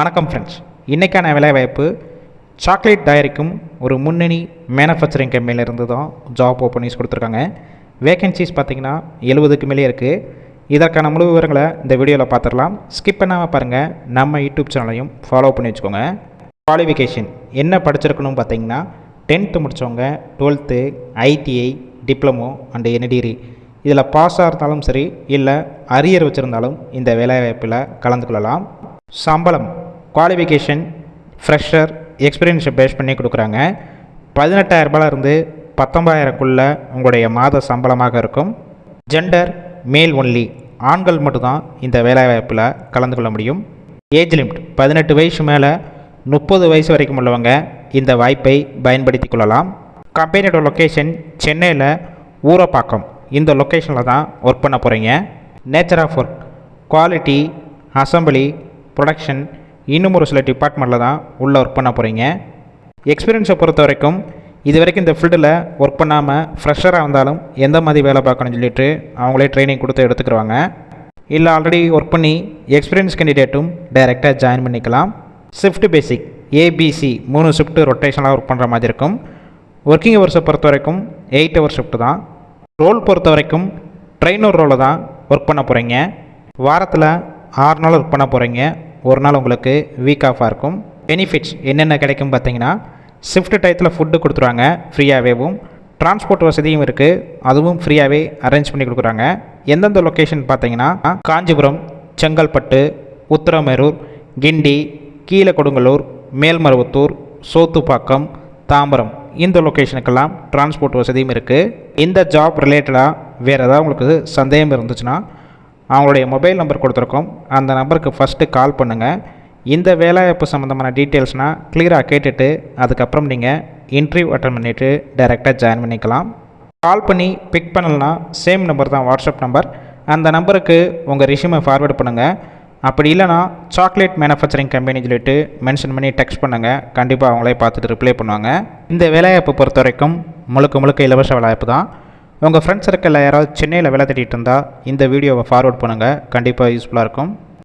வணக்கம் ஃப்ரெண்ட்ஸ் இன்றைக்கான வேலைவாய்ப்பு சாக்லேட் தயாரிக்கும் ஒரு முன்னணி மேனுஃபேக்சரிங் கம்பெனிலேருந்து தான் ஜாப் ஓப்பனிங்ஸ் கொடுத்துருக்காங்க. வேகன்சிஸ் பார்த்தீங்கன்னா எழுபதுக்கு மேலே இருக்குது இதற்கான முழு விவரங்களை இந்த வீடியோவில் பார்த்துடலாம். ஸ்கிப் பண்ணாமல் பாருங்கள் நம்ம யூடியூப் சேனலையும் ஃபாலோ பண்ணி வச்சுக்கோங்க. குவாலிஃபிகேஷன் என்ன படிச்சிருக்கணும் பார்த்தீங்கன்னா டென்த்து முடித்தவங்க டுவெல்த்து ஐடிஐ டிப்ளமோ அண்டு என்ன டிகிரி இதில் பாஸாக இருந்தாலும் சரி இல்லை அரியர் வச்சுருந்தாலும் இந்த வேலைவாய்ப்பில் கலந்து கொள்ளலாம் சம்பளம். குவாலிஃபிகேஷன் ஃப்ரெஷர் எக்ஸ்பீரியன்ஸை பேஸ் பண்ணி கொடுக்குறாங்க. பதினெட்டாயிரரூபாலேருந்து பத்தொம்பதாயிரக்குள்ளே உங்களுடைய மாத சம்பளமாக இருக்கும். ஜெண்டர் மேல் ஒன்லி ஆண்கள் மட்டும்தான் இந்த வேலைவாய்ப்பில் கலந்து கொள்ள முடியும். ஏஜ் லிமிட் பதினெட்டு வயசு மேலே முப்பது வயசு வரைக்கும் உள்ளவங்க இந்த வாய்ப்பை பயன்படுத்தி கொள்ளலாம். கம்பெனியோட லொக்கேஷன் சென்னையில் ஊரப்பாக்கம். இந்த லொக்கேஷனில் தான் ஒர்க் பண்ண போகிறீங்க nature of work quality assembly production இன்னும் ஒரு சில டிபார்ட்மெண்ட்டில் தான் உள்ளே ஒர்க் பண்ண போகிறீங்க எக்ஸ்பீரியன்ஸை பொறுத்த வரைக்கும் இது வரைக்கும் இந்த ஃபீல்டில் ஒர்க் பண்ணாமல் ஃப்ரெஷராக இருந்தாலும் எந்த மாதிரி வேலை பார்க்கணும்னு சொல்லிட்டு அவங்களே ட்ரைனிங் கொடுத்து எடுத்துக்கிடுவாங்க இல்லை ஆல்ரெடி ஒர்க் பண்ணி எக்ஸ்பீரியன்ஸ் கேண்டிடேட்டும் டைரெக்டாக ஜாயின் பண்ணிக்கலாம். ஷிஃப்ட் பேசிக் ஏபிசி மூணு ஷிஃப்ட் ரொட்டேஷனாக ஒர்க் பண்ணுற மாதிரி இருக்கும். ஒர்க்கிங் ஹவர்ஸை பொறுத்த வரைக்கும் எயிட் ஹவர் ஷிஃப்ட் தான். ரோல் பொறுத்த வரைக்கும் ட்ரெயினர் ரோலில் தான் ஒர்க் பண்ண போகிறீங்க வாரத்தில் ஆறு நாள் ஒர்க் பண்ண போகிறீங்க ஒரு நாள் உங்களுக்கு வீக் ஆஃபாக இருக்கும். பெனிஃபிட்ஸ் என்னென்ன கிடைக்கும் பார்த்தீங்கன்னா ஷிஃப்ட் டயத்தில் ஃபுட்டு கொடுத்துருவாங்க ஃப்ரீயாகவேவும் டிரான்ஸ்போர்ட் வசதியும் இருக்குது அதுவும் ஃப்ரீயாகவே அரேஞ்ச் பண்ணி கொடுக்குறாங்க. எந்தெந்த லொக்கேஷன் பார்த்தீங்கன்னா காஞ்சிபுரம் செங்கல்பட்டு உத்தரமேரூர் கிண்டி கீழக்கொடுங்கலூர் மேல்மருவத்தூர் சோத்துப்பாக்கம் தாம்பரம். இந்த லொக்கேஷனுக்கெல்லாம் டிரான்ஸ்போர்ட் வசதியும் இருக்குது இந்த ஜாப் ரிலேட்டடாக வேறு ஏதாவது உங்களுக்கு சந்தேகம் இருந்துச்சுன்னா அவங்களுடைய மொபைல் நம்பர் கொடுத்துருக்கோம். அந்த நம்பருக்கு ஃபஸ்ட்டு கால் பண்ணுங்கள் இந்த வேலைவாய்ப்பு சம்மந்தமான டீட்டெயில்ஸ்னால் கிளியராக கேட்டுட்டு அதுக்கப்புறம் நீங்கள் இன்டர்வியூ அட்டன் பண்ணிவிட்டு டைரெக்டாக ஜாயின் பண்ணிக்கலாம். கால் பண்ணி பிக் பண்ணலனா சேம் நம்பர் தான் வாட்ஸ்அப் நம்பர் அந்த நம்பருக்கு உங்கள் ரிஷ்யூமை ஃபார்வேர்ட் பண்ணுங்கள் அப்படி இல்லைனா சாக்லேட் மேனுஃபேக்சரிங் கம்பெனி சொல்லிட்டு மென்ஷன் பண்ணி டெக்ஸ்ட் பண்ணுங்கள் கண்டிப்பாக அவங்களே பார்த்துட்டு ரிப்ளை பண்ணுவாங்க. இந்த வேலைவாய்ப்பு பொறுத்த வரைக்கும் முழுக்க முழுக்க இலவச வேலைவாய்ப்பு தான். உங்கள் ஃப்ரெண்ட்ஸ் சர்க்கிளில் யாராவது சென்னையில் வேலை தேடிட்டு இருந்தால் இந்த வீடியோவை ஃபார்வர்ட் பண்ணுங்கள் கண்டிப்பாக யூஸ்ஃபுல்லாக இருக்கும்.